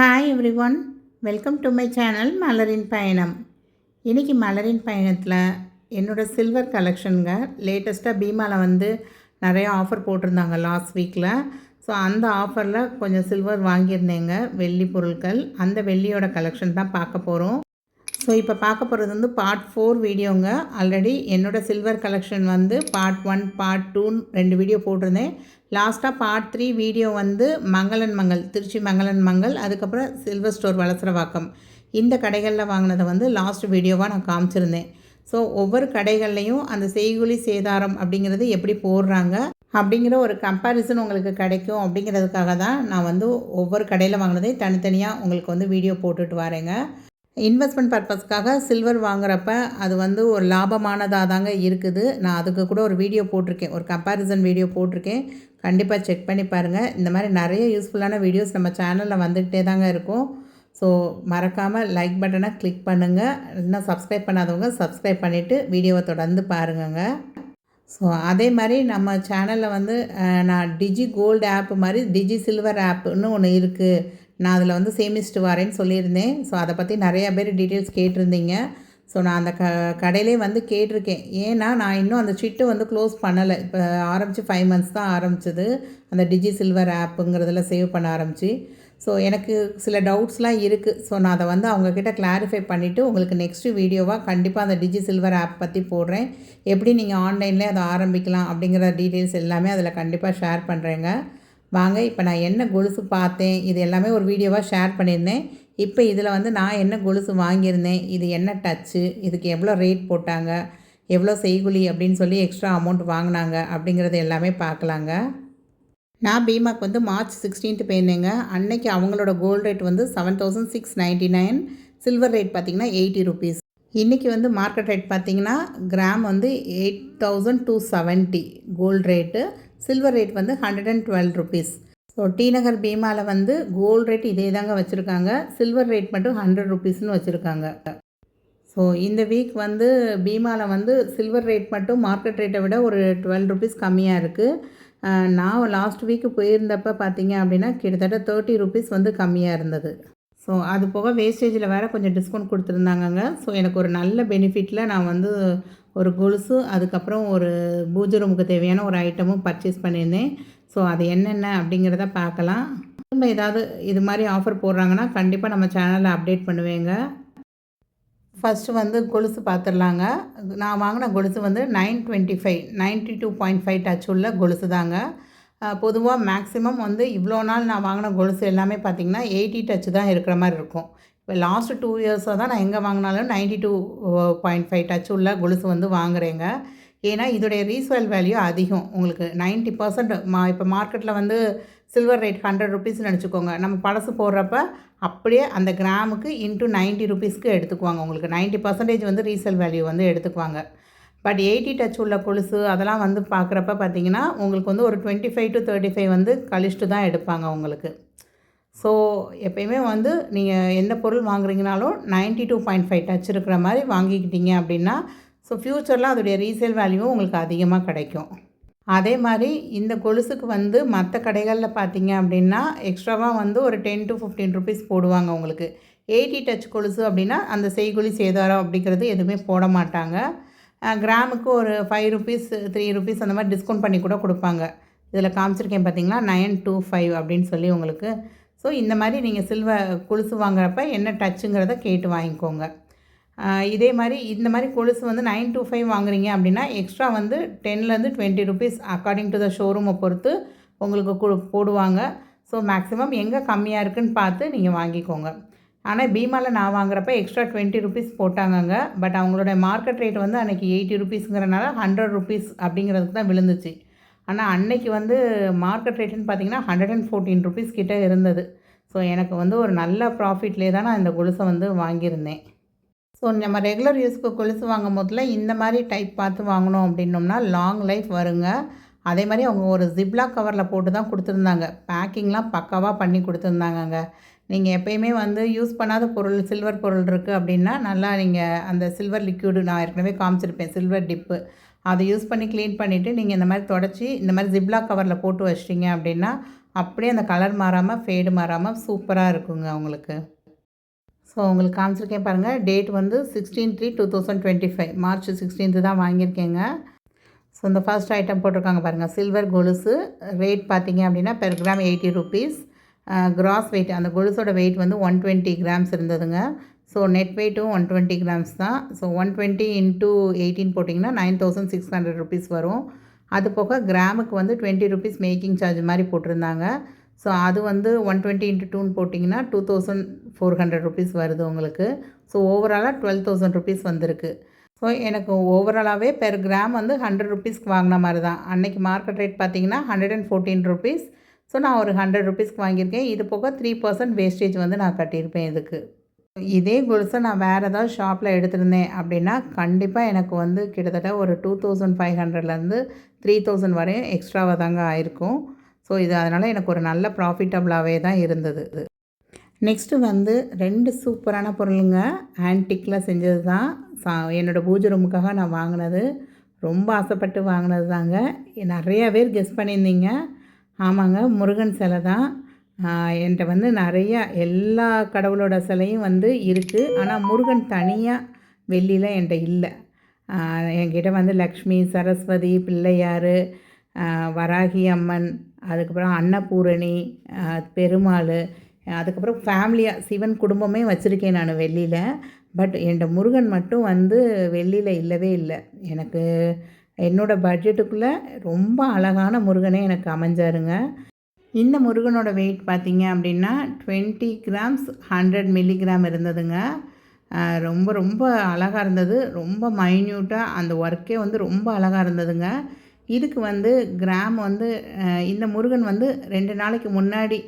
Hi everyone welcome to my channel மலரின் பயணம் இன்றைக்கி மலரின் பயணத்தில் என்னோடய சில்வர் கலெக்ஷனுங்க லேட்டஸ்ட்டாக பீமாவில் வந்து நிறைய ஆஃபர் போட்டிருந்தாங்க லாஸ்ட் வீக்கில் ஸோ அந்த ஆஃபரில் கொஞ்சம் சில்வர் வாங்கியிருந்தேங்க வெள்ளி பொருட்கள். அந்த வெள்ளியோட கலெக்ஷன் தான் பார்க்க போகிறோம் ஸோ இப்போ பார்க்க போகிறது வந்து பார்ட் ஃபோர் வீடியோங்க ஆல்ரெடி என்னோடய சில்வர் கலெக்ஷன் வந்து பார்ட் ஒன் பார்ட் டூன்னு ரெண்டு வீடியோ போட்டிருந்தேன். லாஸ்ட்டாக பார்ட் த்ரீ வீடியோ வந்து மங்களன் மங்கள் திருச்சி மங்களன் மங்கள் அதுக்கப்புறம் சில்வர் ஸ்டோர் வளசரவாக்கம். இந்த கடைகளில் வாங்கினதை வந்து லாஸ்ட் வீடியோவாக நான் காமிச்சிருந்தேன். ஸோ ஒவ்வொரு கடைகள்லையும் அந்த செய்குலி சேதாரம் அப்படிங்கிறது எப்படி போடுறாங்க அப்படிங்கிற ஒரு கம்பேரிசன் உங்களுக்கு கிடைக்கும் அப்படிங்கிறதுக்காக தான் நான் வந்து ஒவ்வொரு கடையில் வாங்கினதே தனித்தனியாக உங்களுக்கு வந்து வீடியோ போட்டுட்டு வரேங்க. இன்வெஸ்ட்மெண்ட் பர்பஸ்க்காக சில்வர் வாங்குறப்ப அது வந்து ஒரு லாபமானதாக தாங்க இருக்குது. நான் அதுக்கு கூட ஒரு வீடியோ போட்டிருக்கேன். ஒரு கம்பேரிசன் வீடியோ போட்டிருக்கேன். கண்டிப்பாக செக் பண்ணி பாருங்கள் இந்த மாதிரி நிறைய யூஸ்ஃபுல்லான வீடியோஸ் நம்ம சேனலில் வந்துக்கிட்டே தாங்க இருக்கும். ஸோ மறக்காமல் லைக் பட்டனை கிளிக் பண்ணுங்கள் இன்னும் சப்ஸ்கிரைப் பண்ணாதவங்க சப்ஸ்கிரைப் பண்ணிவிட்டு வீடியோவை தொடர்ந்து பாருங்கங்க. ஸோ அதே மாதிரி நம்ம சேனலில் வந்து நான் டிஜி கோல்டு ஆப் மாதிரி டிஜி சில்வர் ஆப்புன்னு ஒன்று இருக்குது நான் அதில் வந்து சேமிச்சுட்டு வரேன்னு சொல்லியிருந்தேன். ஸோ அதை பற்றி நிறையா பேர் டீட்டெயில்ஸ் கேட்டிருந்தீங்க. ஸோ நான் அந்த க கடையிலே வந்து கேட்டிருக்கேன். ஏன்னா நான் இன்னும் அந்த சிட்டு வந்து க்ளோஸ் பண்ணலை. இப்போ ஆரம்பித்து ஃபைவ் மந்த்ஸ் தான் ஆரம்பிச்சது. அந்த டிஜி சில்வர் ஆப்புங்கிறதுல சேவ் பண்ண ஆரம்பித்து ஸோ எனக்கு சில டவுட்ஸ்லாம் இருக்குது ஸோ நான் அதை வந்து அவங்கக்கிட்ட கிளாரிஃபை பண்ணிவிட்டு உங்களுக்கு நெக்ஸ்ட்டு வீடியோவாக கண்டிப்பாக அந்த டிஜி சில்வர் ஆப் பற்றி போடுறேன். எப்படி நீங்கள் ஆன்லைன்லேயே அதை ஆரம்பிக்கலாம் அப்படிங்கிற டீட்டெயில்ஸ் எல்லாமே அதில் கண்டிப்பாக ஷேர் பண்ணுறேங்க வாங்க இப்போ நான் என்ன கொலுசு பார்த்தேன் இது எல்லாமே ஒரு வீடியோவாக ஷேர் பண்ணியிருந்தேன். இப்போ இதில் வந்து நான் என்ன கொலுசு வாங்கியிருந்தேன் இது என்ன டச்சு இதுக்கு எவ்வளோ ரேட் போட்டாங்க எவ்வளோ செய்குலி அப்படின்னு சொல்லி எக்ஸ்ட்ரா அமௌண்ட் வாங்கினாங்க அப்படிங்கிறது எல்லாமே பார்க்கலாங்க. நான் பீமாக்கு வந்து மார்ச் சிக்ஸ்டீன்த்து போயிருந்தேங்க. அன்னைக்கு அவங்களோட கோல்டு ரேட் வந்து seven thousand six ninety nine silver rate பார்த்திங்கன்னா எயிட்டி ருபீஸ் இன்றைக்கி வந்து மார்க்கெட் ரேட் பார்த்திங்கன்னா கிராம் வந்து eight thousand two seventy gold rate silver rate வந்து hundred and twelve rupees so T Nagar பீமாவில் வந்து கோல்டு ரேட் இதே தாங்க வச்சுருக்காங்க. சில்வர் ரேட் மட்டும் ஹண்ட்ரட் ருபீஸ்னு வச்சுருக்காங்க. ஸோ இந்த வீக் வந்து பீமாவில் வந்து சில்வர் ரேட் மட்டும் மார்க்கெட் ரேட்டை விட ஒரு டுவெல் ருபீஸ் கம்மியாக இருக்குது நான் லாஸ்ட் வீக்கு போயிருந்தப்போ பார்த்தீங்க அப்படின்னா கிட்டத்தட்ட தேர்ட்டி ருபீஸ் வந்து கம்மியாக இருந்தது. ஸோ அது போக வேஸ்டேஜில் வேறு கொஞ்சம் டிஸ்கவுண்ட் கொடுத்துருந்தாங்கங்க. ஸோ எனக்கு ஒரு நல்ல பெனிஃபிட்டில் நான் வந்து ஒரு கொலுசு அதுக்கப்புறம் ஒரு பூஜை ரூமுக்கு தேவையான ஒரு ஐட்டமும் பர்ச்சேஸ் பண்ணியிருந்தேன். ஸோ அது என்னென்ன அப்படிங்கிறத பார்க்கலாம். திரும்ப ஏதாவது இது மாதிரி ஆஃபர் போடுறாங்கன்னா கண்டிப்பாக நம்ம சேனலில் அப்டேட் பண்ணுவேங்க. ஃபஸ்ட்டு வந்து கொலுசு பார்த்துடலாங்க நான் வாங்கின கொலுசு வந்து nine twenty five ninety two point five touch உள்ள கொலுசு தாங்க பொதுவாக மேக்ஸிமம் வந்து இவ்வளோ நாள் நான் வாங்கின கொலுசு எல்லாமே பார்த்திங்கன்னா எயிட்டி டச் தான் இருக்கிற மாதிரி இருக்கும். இப்போ லாஸ்ட்டு டூ இயர்ஸாக தான் நான் எங்கே வாங்கினாலும் ninety two point five touch உள்ள கொலுசு வந்து வாங்குறேங்க. ஏன்னா இதோடைய ரீசேல் வேல்யூ அதிகம். உங்களுக்கு நைன்ட்டி பர்சன்ட் மா இப்போ மார்க்கெட்டில் வந்து சில்வர் ரேட் ஹண்ட்ரட் ருபீஸ்னு நினச்சிக்கோங்க. நம்ம பழசு போடுறப்ப அப்படியே அந்த கிராமுக்கு இன்ட்டு நைன்ட்டி ருபீஸ்க்கு எடுத்துக்குவாங்க. உங்களுக்கு நைன்ட்டி பர்சன்டேஜ் வந்து ரீசேல் வேல்யூ வந்து எடுத்துக்குவாங்க. பட் எயிட்டி டச் உள்ள கொலுசு அதெல்லாம் வந்து பார்க்குறப்ப பார்த்தீங்கன்னா உங்களுக்கு வந்து ஒரு twenty five to thirty five வந்து கழிச்சிட்டு தான் எடுப்பாங்க உங்களுக்கு. ஸோ எப்பயுமே வந்து நீங்கள் எந்த பொருள் வாங்குறீங்கனாலும் ninety two point five touch இருக்கிற மாதிரி வாங்கிக்கிட்டீங்க அப்படின்னா ஸோ ஃப்யூச்சரில் அதோடைய ரீசேல் வேல்யூவும் உங்களுக்கு அதிகமாக கிடைக்கும். அதே மாதிரி இந்த கொலுசுக்கு வந்து மற்ற கடைகளில் பார்த்தீங்க அப்படின்னா எக்ஸ்ட்ராவாக வந்து ஒரு டென் டு ஃபிஃப்டீன் ருபீஸ் போடுவாங்க உங்களுக்கு. எயிட்டி டச் கொலுசு அப்படின்னா அந்த செய்கொலி சேதாரம் அப்படிங்கிறது எதுவுமே போட மாட்டாங்க. கிராமுக்கு ஒரு ஃபைவ் ருபீஸ் த்ரீ ருபீஸ் அந்த மாதிரி டிஸ்கவுண்ட் பண்ணி கூட கொடுப்பாங்க. இதில் காமிச்சிருக்கேன் பார்த்தீங்கன்னா நைன் டூ ஃபைவ் அப்படின்னு சொல்லி உங்களுக்கு ஸோ இந்த மாதிரி நீங்கள் சில்வர் கொலுசு வாங்குறப்ப என்ன டச்சுங்கிறத கேட்டு வாங்கிக்கோங்க. இதே மாதிரி இந்த மாதிரி கொலுசு வந்து நைன் டூ ஃபைவ் வாங்குறீங்க அப்படின்னா எக்ஸ்ட்ரா வந்து டென்லேருந்து twenty rupees according to the ஷோரூமை பொறுத்து உங்களுக்கு கு போடுவாங்க. ஸோ மேக்ஸிமம் எங்கே கம்மியாக இருக்குதுன்னு பார்த்து நீங்கள் வாங்கிக்கோங்க. ஆனால் பீமாவில் நான் வாங்குறப்ப எக்ஸ்ட்ரா டுவெண்ட்டி ருபீஸ் போட்டாங்கங்க. பட் அவங்களோட மார்க்கெட் ரேட் வந்து அன்றைக்கி எயிட்டி ருபீஸுங்கிறனால ஹண்ட்ரட் ருபீஸ் அப்படிங்கிறதுக்கு தான் விழுந்துச்சு. ஆனால் அன்னைக்கு வந்து மார்க்கெட் ரேட்டுன்னு பார்த்தீங்கன்னா ஹண்ட்ரட் அண்ட் ஃபோர்டீன் ருபீஸ் கிட்டே இருந்தது. ஸோ எனக்கு வந்து ஒரு நல்ல ப்ராஃபிட்லேயே தான் நான் இந்த கொலுசை வந்து வாங்கியிருந்தேன். ஸோ நம்ம ரெகுலர் யூஸ்க்கு கொலுசு வாங்கும் போதில் இந்த மாதிரி டைப் பார்த்து வாங்கினோம் அப்படின்னோம்னா லாங் லைஃப் வருங்க. அதே மாதிரி அவங்க ஒரு ஜிப்லா கவரில் போட்டு தான் கொடுத்துருந்தாங்க. பேக்கிங்லாம் பக்காவாக பண்ணி கொடுத்துருந்தாங்கங்க. நீங்கள் எப்போயுமே வந்து யூஸ் பண்ணாத பொருள் சில்வர் பொருள் இருக்குது அப்படின்னா நல்லா நீங்கள் அந்த சில்வர் லிக்யூடு நான் ஏற்கனவே காமிச்சிருப்பேன் சில்வர் டிப்பு அதை யூஸ் பண்ணி க்ளீன் பண்ணிவிட்டு நீங்கள் இந்த மாதிரி தொடச்சி இந்த மாதிரி ஜிப்லா கவரில் போட்டு வச்சிட்டிங்க அப்படின்னா அப்படியே அந்த கலர் மாறாமல் ஃபேடு மாறாமல் சூப்பராக இருக்குங்க உங்களுக்கு. ஸோ உங்களுக்கு காமிச்சிருக்கேன் பாருங்கள் டேட் வந்து sixteen three two thousand twenty five March sixteenth தான் வாங்கியிருக்கேங்க. ஸோ இந்த ஃபர்ஸ்ட் ஐட்டம் போட்டிருக்காங்க பாருங்கள் சில்வர் கொலுசு. ரேட் பார்த்தீங்க அப்படின்னா per gram eighty rupees gross weight அந்த கொலுசோட வெயிட் வந்து ஒன் டுவெண்ட்டி கிராம்ஸ் இருந்ததுங்க. ஸோ நெட் வெயிட்டும் ஒன் டுவெண்ட்டி கிராம்ஸ் தான். So one twenty into eighteen போட்டிங்கன்னா nine thousand six hundred rupees வரும். அது போக கிராமுக்கு வந்து டுவெண்ட்டி ருபீஸ் மேக்கிங் சார்ஜ் மாதிரி போட்டிருந்தாங்க. ஸோ அது வந்து ஒன் டுவெண்ட்டி இன்ட்டு டூன்னு போட்டிங்கன்னா two thousand four hundred rupees வருது உங்களுக்கு. ஸோ ஓவராலாக டுவெல் தௌசண்ட் ருபீஸ் வந்திருக்கு. ஸோ எனக்கு ஓவராலாகவே பெர் கிராம் வந்து ஹண்ட்ரட் ருபீஸ்க்கு வாங்கின மாதிரி தான். அன்றைக்கி மார்க்கெட் ரேட் பார்த்தீங்கன்னா hundred and fourteen rupees so நான் ஒரு ஹண்ட்ரட் ருபீஸ்க்கு வாங்கியிருக்கேன். இது போக த்ரீ பர்சன்ட் வேஸ்டேஜ் வந்து நான் கட்டியிருப்பேன் இதுக்கு. இதே கொலுசை நான் வேறு ஏதாவது ஷாப்பில் எடுத்திருந்தேன் அப்படின்னா கண்டிப்பாக எனக்கு வந்து கிட்டத்தட்ட ஒரு டூ தௌசண்ட் ஃபைவ் ஹண்ட்ரட்லேருந்து த்ரீ தௌசண்ட் வரையும் எக்ஸ்ட்ராவாக தாங்க ஆயிருக்கும். ஸோ இது அதனால் எனக்கு ஒரு நல்ல ப்ராஃபிட்டபுளாகவே தான் இருந்தது இது. நெக்ஸ்ட்டு வந்து ரெண்டு சூப்பரான பொருளுங்க. ஆன்டிக்கில் செஞ்சது தான். சா என்னோடய பூஜை ரூமுக்காக நான் வாங்கினது. ரொம்ப ஆசைப்பட்டு வாங்கினது தாங்க. நிறையா பேர் கெஸ் பண்ணியிருந்தீங்க. ஆமாங்க முருகன் சிலை தான். என்கிட்ட வந்து நிறையா எல்லா கடவுளோட சிலையும் வந்து இருக்குது ஆனால் முருகன் தனியாக வெள்ளியில் என்கிட்ட இல்லை. என்கிட்ட வந்து லக்ஷ்மி சரஸ்வதி பிள்ளையார் வராகி அம்மன் அதுக்கப்புறம் அன்னபூரணி பெருமாள் அதுக்கப்புறம் ஃபேமிலியாக சிவன் குடும்பமே வச்சுருக்கேன் நான் வெள்ளியில் பட் என்ட முருகன் மட்டும் வந்து வெள்ளியில் இல்லவே இல்லை. எனக்கு என்னோடய பட்ஜெட்டுக்குள்ளே ரொம்ப அழகான முருகனே எனக்கு அமைஞ்சாருங்க. இந்த முருகனோட வெயிட் பார்த்தீங்க அப்படின்னா டுவெண்ட்டி கிராம்ஸ் ஹண்ட்ரட் மில்லிகிராம் இருந்ததுங்க. ரொம்ப ரொம்ப அழகாக இருந்தது. ரொம்ப மைன்யூட்டாக அந்த ஒர்க்கே வந்து ரொம்ப அழகாக இருந்ததுங்க. இதுக்கு வந்து கிராம் வந்து இந்த முருகன் வந்து ரெண்டு நாளைக்கு முன்னாடி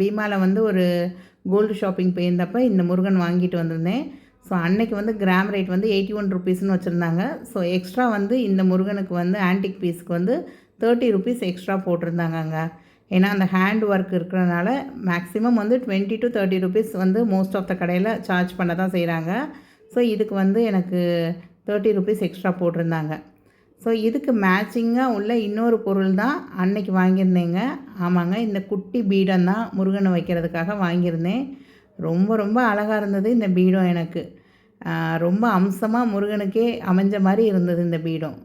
பீமாவில் வந்து ஒரு கோல்டு ஷாப்பிங் போயிருந்தப்போ இந்த முருகன் வாங்கிட்டு வந்திருந்தேன். ஸோ அன்னைக்கு வந்து கிராம் ரேட் வந்து எயிட்டி ஒன் ருபீஸ்னு வச்சுருந்தாங்க. ஸோ எக்ஸ்ட்ரா வந்து இந்த முருகனுக்கு வந்து ஆன்டிக் பீஸ்க்கு வந்து தேர்ட்டி ருபீஸ் எக்ஸ்ட்ரா போட்டிருந்தாங்கங்க. ஏன்னா அந்த ஹேண்ட் ஒர்க் இருக்கிறனால மேக்ஸிமம் வந்து டுவெண்ட்டி டு தேர்ட்டி ருபீஸ் வந்து மோஸ்ட் ஆஃப் த கடையில் சார்ஜ் பண்ண தான் செய்கிறாங்க ஸோ இதுக்கு வந்து எனக்கு தேர்ட்டி ருபீஸ் எக்ஸ்ட்ரா போட்டிருந்தாங்க. ஸோ இதுக்கு மேட்சிங்காக உள்ள இன்னொரு பொருள் தான் அன்னைக்கு வாங்கியிருந்தேங்க. ஆமாங்க இந்த குட்டி பீடம் தான் முருகனை வைக்கிறதுக்காக வாங்கியிருந்தேன். ரொம்ப ரொம்ப அழகாக இருந்தது இந்த பீடம் எனக்கு. ரொம்ப அம்சமாக முருகனுக்கே அமைஞ்ச மாதிரி இருந்தது இந்த பீடம்.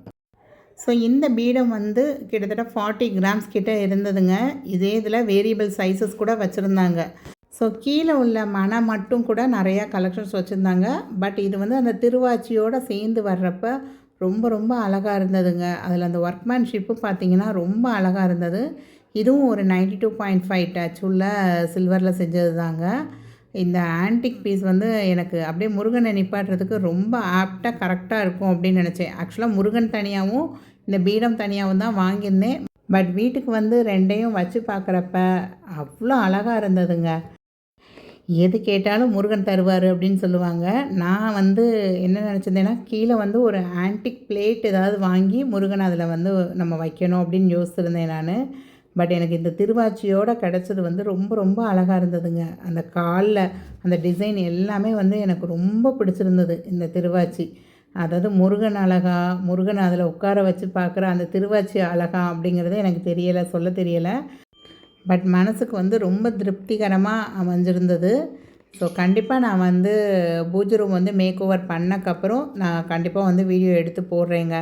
ஸோ இந்த பீடம் வந்து கிட்டத்தட்ட ஃபார்ட்டி கிராம்ஸ் கிட்டே இருந்ததுங்க. இதே இதில் வேரியபிள் சைஸஸ் கூட வச்சுருந்தாங்க. ஸோ கீழே உள்ள மனை மட்டும் கூட நிறையா கலெக்ஷன்ஸ் வச்சுருந்தாங்க. பட் இது வந்து அந்த திருவாச்சியோடு சேர்ந்து வர்றப்ப ரொம்ப ரொம்ப அழகாக இருந்ததுங்க. அதில் அந்த ஒர்க்மேன்ஷிப்பும் பார்த்திங்கன்னா ரொம்ப அழகாக இருந்தது. இதுவும் ஒரு ninety two point five touch உள்ள சில்வரில் செஞ்சது தாங்க இந்த ஆன்டிக் பீஸ் வந்து எனக்கு அப்படியே முருகனை நிப்பாட்டுறதுக்கு ரொம்ப ஆப்டாக கரெக்டாக இருக்கும் அப்படின்னு நினச்சேன். ஆக்சுவலாக முருகன் தனியாகவும் இந்த பீடம் தனியாகவும் தான் வாங்கியிருந்தேன். பட் வீட்டுக்கு வந்து ரெண்டையும் வச்சு பார்க்குறப்ப அவ்வளோ அழகாக இருந்ததுங்க. எது கேட்டாலும் முருகன் தருவார் அப்படின்னு சொல்லுவாங்க. நான் வந்து என்ன நினச்சிருந்தேன்னா கீழே வந்து ஒரு ஆன்டிக் பிளேட் ஏதாவது வாங்கி முருகன் அதில் வந்து நம்ம வைக்கணும் அப்படின்னு யோசிச்சிருந்தேன் நான். பட் எனக்கு இந்த திருவாச்சியோடு கிடச்சது வந்து ரொம்ப ரொம்ப அழகாக இருந்ததுங்க. அந்த காலில் அந்த டிசைன் எல்லாமே வந்து எனக்கு ரொம்ப பிடிச்சிருந்தது இந்த திருவாச்சி. அதாவது முருகன் அழகா முருகன் அதில் உட்கார வச்சு பார்க்குற அந்த திருவாச்சி அழகா அப்படிங்கிறது எனக்கு தெரியலை சொல்ல தெரியலை. பட் மனசுக்கு வந்து ரொம்ப திருப்திகரமாக அமைஞ்சிருந்தது. ஸோ கண்டிப்பாக நான் வந்து பூஜை ரூம் வந்து மேக் ஓவர் பண்ணக்கப்புறம் நான் கண்டிப்பாக வந்து வீடியோ எடுத்து போடுறேங்க.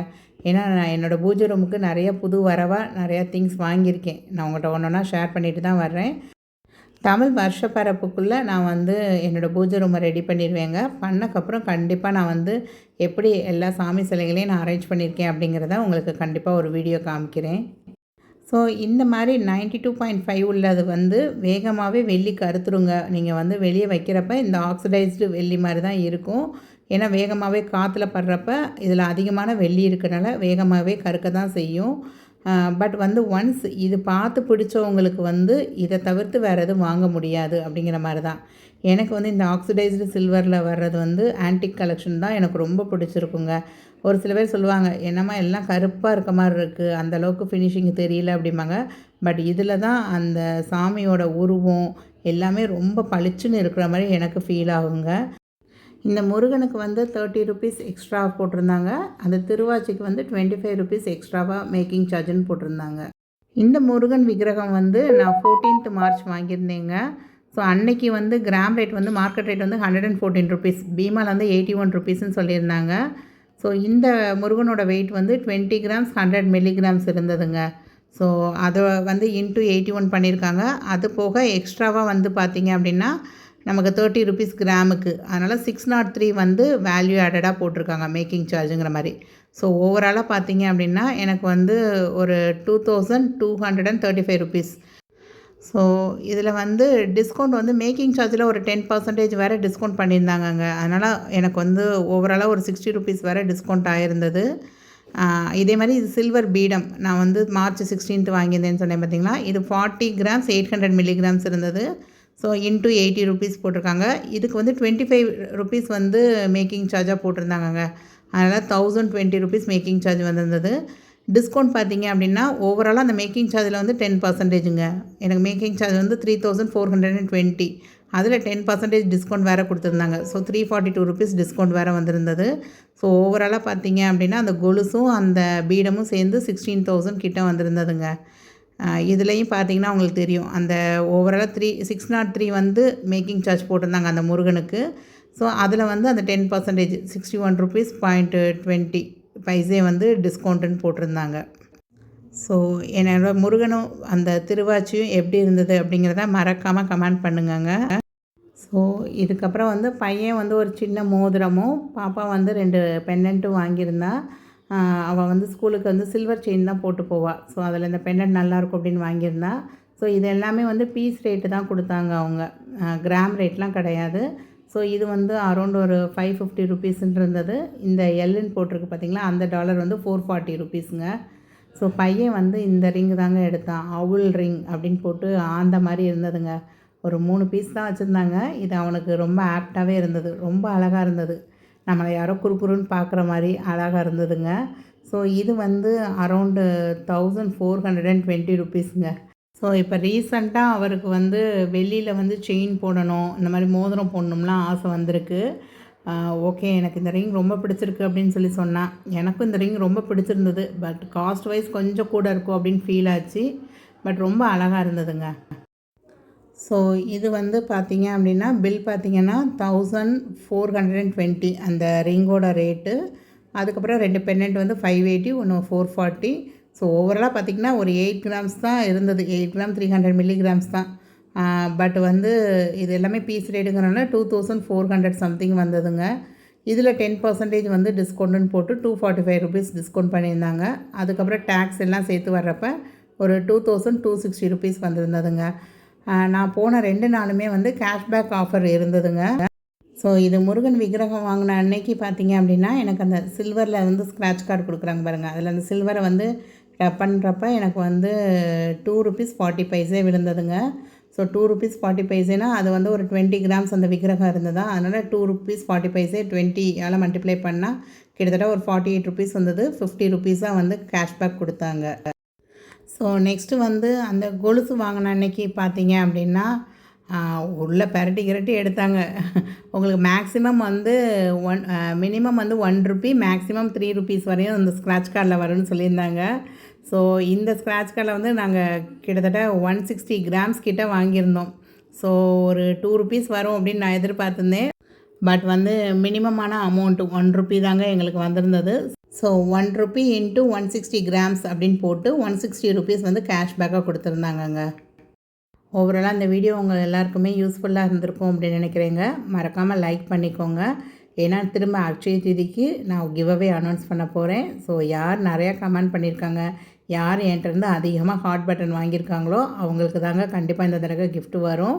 ஏன்னா நான் என்னோடய பூஜை ரூமுக்கு நிறைய புது வரவாக நிறையா திங்ஸ் வாங்கியிருக்கேன். நான் உங்கள்கிட்ட ஒன்று ஒன்றா ஷேர் பண்ணிட்டு தான் வர்றேன். தமிழ் வருஷப்பரப்புக்குள்ளே நான் வந்து என்னோடய பூஜை ரூமை ரெடி பண்ணிடுவேங்க பண்ணக்கப்புறம் கண்டிப்பாக நான் வந்து எப்படி எல்லா சாமி சிலைகளையும் நான் அரேஞ்ச் பண்ணியிருக்கேன் அப்படிங்கிறத உங்களுக்கு கண்டிப்பாக ஒரு வீடியோ காமிக்கிறேன். ஸோ இந்த மாதிரி நைன்டி டூ பாயிண்ட் ஃபைவ் உள்ளது வந்து வேகமாகவே வெள்ளி கருத்துருங்க. நீங்கள் வந்து வெளியே வைக்கிறப்ப இந்த ஆக்சிடைஸ்டு வெள்ளி மாதிரி தான் இருக்கும். ஏன்னா வேகமாகவே காற்றுல படுறப்ப இதில் அதிகமான வெள்ளி இருக்கிறனால வேகமாகவே கருக்க தான் செய்யும். பட் வந்து ஒன்ஸ் இது பார்த்து பிடிச்சவங்களுக்கு வந்து இதை தவிர்த்து வேறு எதுவும் வாங்க முடியாது அப்படிங்கிற மாதிரி தான் எனக்கு வந்து இந்த ஆக்சிடைஸ்டு சில்வரில் வர்றது வந்து ஆன்டிக் கலெக்ஷன் தான் எனக்கு ரொம்ப பிடிச்சிருக்குங்க. ஒரு சில பேர் சொல்லுவாங்க என்னம்மா எல்லாம் கருப்பாக இருக்க மாதிரி இருக்குது அந்த அளவுக்கு ஃபினிஷிங் தெரியல அப்படிம்பாங்க. பட் இதில் தான் அந்த சாமியோட உருவம் எல்லாமே ரொம்ப பளிச்சுன்னு இருக்கிற மாதிரி எனக்கு ஃபீல் ஆகுங்க. இந்த முருகனுக்கு வந்து தேர்ட்டி ருபீஸ் எக்ஸ்ட்ரா போட்டிருந்தாங்க. அந்த திருவாச்சிக்கு வந்து டுவெண்ட்டி ஃபைவ் ருபீஸ் எக்ஸ்ட்ராவாக மேக்கிங் சார்ஜுன்னு போட்டிருந்தாங்க. இந்த முருகன் விக்கிரகம் வந்து நான் ஃபோர்டீன்த் மார்ச் வாங்கியிருந்தேங்க. ஸோ அன்னைக்கு வந்து கிராம் ரேட் வந்து மார்க்கெட் ரேட் வந்து ஹண்ட்ரட் அண்ட் ஃபோர்டீன் ருபீஸ் பீமாவில் வந்து எயிட்டி ஒன் ருபீஸ்ன்னு சொல்லியிருந்தாங்க. ஸோ இந்த முருகனோட வெயிட் வந்து டுவெண்ட்டி கிராம்ஸ் ஹண்ட்ரட் மில்லிகிராம்ஸ் இருந்ததுங்க. ஸோ அதை வந்து இன்ட்டு எயிட்டி ஒன் பண்ணியிருக்காங்க. அது போக எக்ஸ்ட்ராவாக வந்து பார்த்தீங்க அப்படின்னா நமக்கு தேர்ட்டி ருபீஸ் கிராமுக்கு அதனால் சிக்ஸ் நாட் த்ரீ வந்து வேல்யூ ஆடடாக போட்டிருக்காங்க மேக்கிங் சார்ஜுங்கிற மாதிரி. ஸோ ஓவராலாக பார்த்தீங்க அப்படின்னா எனக்கு வந்து ஒரு two thousand two hundred and thirty five rupees so இதில் வந்து டிஸ்கவுண்ட் வந்து மேக்கிங் சார்ஜில் ஒரு டென் பர்சன்டேஜ் வேறு டிஸ்கவுண்ட் பண்ணியிருந்தாங்கங்க. அதனால் எனக்கு வந்து ஓவராலாக ஒரு சிக்ஸ்டி ருபீஸ் வேறு டிஸ்கவுண்ட் ஆகிருந்தது இதே மாதிரி இது சில்வர் பீடம் நான் வந்து மார்ச் சிக்ஸ்டீன்த் வாங்கியிருந்தேன்னு சொன்னேன் பார்த்தீங்களா? இது forty grams eight hundred milligrams இருந்தது. ஸோ இன்ட்டு எயிட்டி ருபீஸ் போட்டிருக்காங்க. இதுக்கு வந்து டுவெண்ட்டி ஃபைவ் ருபீஸ் வந்து மேக்கிங் சார்ஜாக போட்டிருந்தாங்கங்க. அதனால் thousand twenty rupees making charge வந்திருந்தது. டிஸ்கவுண்ட் பார்த்தீங்க அப்படின்னா ஓவராலாக அந்த மேக்கிங் சார்ஜில் வந்து டென் பர்சன்டேஜுங்க எனக்கு மேக்கிங் சார்ஜ் வந்து three thousand four hundred and twenty அதில் டென் பர்சன்டேஜ் டிஸ்கவுண்ட் வேறு கொடுத்துருந்தாங்க. So three forty two rupees discount வேறு வந்திருந்தது. ஸோ ஓவராலாக பார்த்தீங்க அப்படின்னா அந்த கொலுசும் அந்த பீடமும் சேர்ந்து சிக்ஸ்டீன் தௌசண்ட் கிட்ட வந்திருந்ததுங்க. இதுலேயும் பார்த்தீங்கன்னா உங்களுக்கு தெரியும். அந்த ஓவராலாக த்ரீ சிக்ஸ் நாட் த்ரீ வந்து மேக்கிங் சார்ஜ் போட்டிருந்தாங்க அந்த முருகனுக்கு. ஸோ அதில் வந்து அந்த ten percentage sixty one rupees point twenty paise வந்து டிஸ்கவுண்ட்டுன்னு போட்டிருந்தாங்க. ஸோ என்னோட முருகனும் அந்த திருவாச்சியும் எப்படி இருந்தது அப்படிங்கிறத மறக்காமல் கமெண்ட் பண்ணுங்கங்க. ஸோ இதுக்கப்புறம் வந்து பையன் வந்து ஒரு சின்ன மோதிரமும் பாப்பா வந்து ரெண்டு பெண்ணண்ட்டும் வாங்கியிருந்தா. அவள் வந்து ஸ்கூலுக்கு வந்து சில்வர் செயின் தான் போட்டு போவாள் ஸோ அதில் இந்த பெண்ணண்ட் நல்லாயிருக்கும் அப்படின்னு வாங்கியிருந்தா. ஸோ இது எல்லாமே வந்து பீஸ் ரேட்டு தான் கொடுத்தாங்க அவங்க. கிராம் ரேட்லாம் கிடையாது. ஸோ இது வந்து அரௌண்ட் ஒரு ஃபைவ் ஃபிஃப்டி ருபீஸ்ன்னு இருந்தது இந்த எல்லுன்னு போட்டிருக்கு பார்த்தீங்களா அந்த டாலர் வந்து ஃபோர் ஃபார்ட்டி ருபீஸுங்க ஸோ பையன் வந்து இந்த ரிங் தாங்க எடுத்தான். அவுல் ரிங் அப்படின்னு போட்டு ஆந்த மாதிரி இருந்ததுங்க. ஒரு மூணு பீஸ் தான் வச்சுருந்தாங்க. இது அவனுக்கு ரொம்ப ஆப்டாகவே இருந்தது. ரொம்ப அழகாக இருந்தது. நம்மளை யாரோ குறுக்குறுன்னு பார்க்குற மாதிரி அழகாக இருந்ததுங்க. ஸோ இது வந்து around thousand four hundred and twenty ருபீஸுங்க so இப்போ ரீசண்டாக அவருக்கு வந்து வெளியில் வந்து செயின் போடணும் இந்த மாதிரி மோதிரம் போடணும்லாம் ஆசை வந்திருக்கு. ஓகே எனக்கு இந்த ரிங் ரொம்ப பிடிச்சிருக்கு அப்படின்னு சொல்லி சொன்னான். எனக்கும் இந்த ரிங் ரொம்ப பிடிச்சிருந்தது. பட் காஸ்ட் வைஸ் கொஞ்சம் கூட இருக்கும் அப்படின்னு ஃபீல் ஆச்சு. பட் ரொம்ப அழகாக இருந்ததுங்க. ஸோ இது வந்து பார்த்தீங்க அப்படின்னா பில் பார்த்தீங்கன்னா thousand four hundred and twenty அந்த ரிங்கோட ரேட்டு அதுக்கப்புறம் ரெண்டு பென்னண்ட் வந்து ஃபைவ் எயிட்டி ஒன்று ஃபோர் ஃபார்ட்டி ஸோ ஓவராலாக பார்த்தீங்கன்னா ஒரு எயிட் கிராம்ஸ் தான் இருந்தது. Eight gram three hundred milligrams தான். பட் வந்து இது எல்லாமே piece ரேட்டுங்கிறனால two thousand four hundred something வந்ததுங்க. இதில் டென் பர்சன்டேஜ் வந்து டிஸ்கவுண்ட்டுன்னு போட்டு two forty five rupees discount பண்ணியிருந்தாங்க. அதுக்கப்புறம் டேக்ஸ் எல்லாம் சேர்த்து வர்றப்ப ஒரு two thousand two sixty rupees வந்திருந்ததுங்க. நான் போன ரெண்டு நாளுமே வந்து கேஷ்பேக் ஆஃபர் இருந்ததுங்க. ஸோ இது முருகன் விக்கிரகம் வாங்கின அன்னைக்கு பார்த்தீங்க அப்படின்னா எனக்கு அந்த சில்வரில் வந்து ஸ்க்ராட்ச் கார்டு கொடுக்குறாங்க பாருங்கள் அதில் அந்த சில்வரை வந்து டப் பண்ணுறப்ப எனக்கு வந்து டூ ருபீஸ் ஃபார்ட்டி பைசே விழுந்ததுங்க. ஸோ டூ ருபீஸ் ஃபார்ட்டி பைசேனா அது வந்து ஒரு டுவெண்ட்டி கிராம்ஸ் அந்த விக்கிரகம் இருந்ததா? அதனால் டூ ருபீஸ் ஃபார்ட்டி பைசே டுவெண்ட்டியால் மல்டிப்ளை பண்ணால் கிட்டத்தட்ட ஒரு ஃபார்ட்டி எயிட் ருபீஸ் வந்தது. ஃபிஃப்டி ருபீஸாக வந்து கேஷ்பேக் கொடுத்தாங்க. ஸோ நெக்ஸ்ட்டு வந்து அந்த கொலுசு வாங்கின அன்னைக்கு பார்த்தீங்க அப்படின்னா உள்ளே உள்ள பெரட்டி கிரட்டி எடுத்தாங்க. உங்களுக்கு மேக்ஸிமம் வந்து ஒன் மினிமம் வந்து one rupee maximum three rupees வரையும் அந்த ஸ்க்ராட்ச் கார்டில் வரும்னு சொல்லியிருந்தாங்க. ஸோ இந்த ஸ்க்ராட்ச் கார்டில் வந்து நாங்கள் கிட்டத்தட்ட ஒன் சிக்ஸ்டி கிராம்ஸ் கிட்ட வாங்கியிருந்தோம். ஸோ ஒரு டூ ருபீஸ் வரும் அப்படின்னு நான் எதிர்பார்த்துருந்தேன். பட் வந்து மினிமமான அமௌண்ட்டு ஒன் ருபி தாங்க எங்களுக்கு வந்திருந்தது. So one rupee into one sixty grams அப்படின்னு போட்டு ஒன் சிக்ஸ்டி ருபீஸ் வந்து கேஷ்பேக்காக கொடுத்துருந்தாங்கங்க. ஓவராலாக இந்த வீடியோ உங்கள் எல்லாருக்குமே யூஸ்ஃபுல்லாக இருந்திருக்கும் அப்படின்னு நினைக்கிறேங்க. மறக்காமல் லைக் பண்ணிக்கோங்க. ஏன்னா திரும்ப அக்ஷய திதிக்கு நான் கிவ்அவே அனௌன்ஸ் பண்ண போகிறேன் ஸோ யார் நிறையா கமெண்ட் பண்ணியிருக்காங்க யார் என்கிட்டருந்து அதிகமாக ஹாட் பட்டன் வாங்கியிருக்காங்களோ அவங்களுக்கு தாங்க கண்டிப்பாக இந்த தடவை கிஃப்ட் வரும்.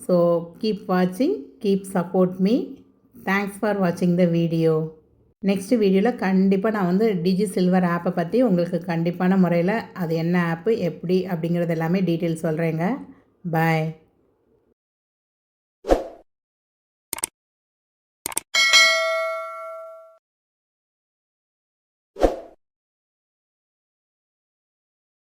ஸோ கீப் வாட்சிங் keep support me thanks for வாட்சிங் த வீடியோ நெக்ஸ்ட் வீடியோவில் கண்டிப்பாக நான் வந்து டிஜி சில்வர் ஆப்பை பற்றி உங்களுக்கு கண்டிப்பான முறையில் அது என்ன ஆப்பு எப்படி அப்படிங்கிறது எல்லாமே டீட்டெயில் சொல்கிறேங்க பாய்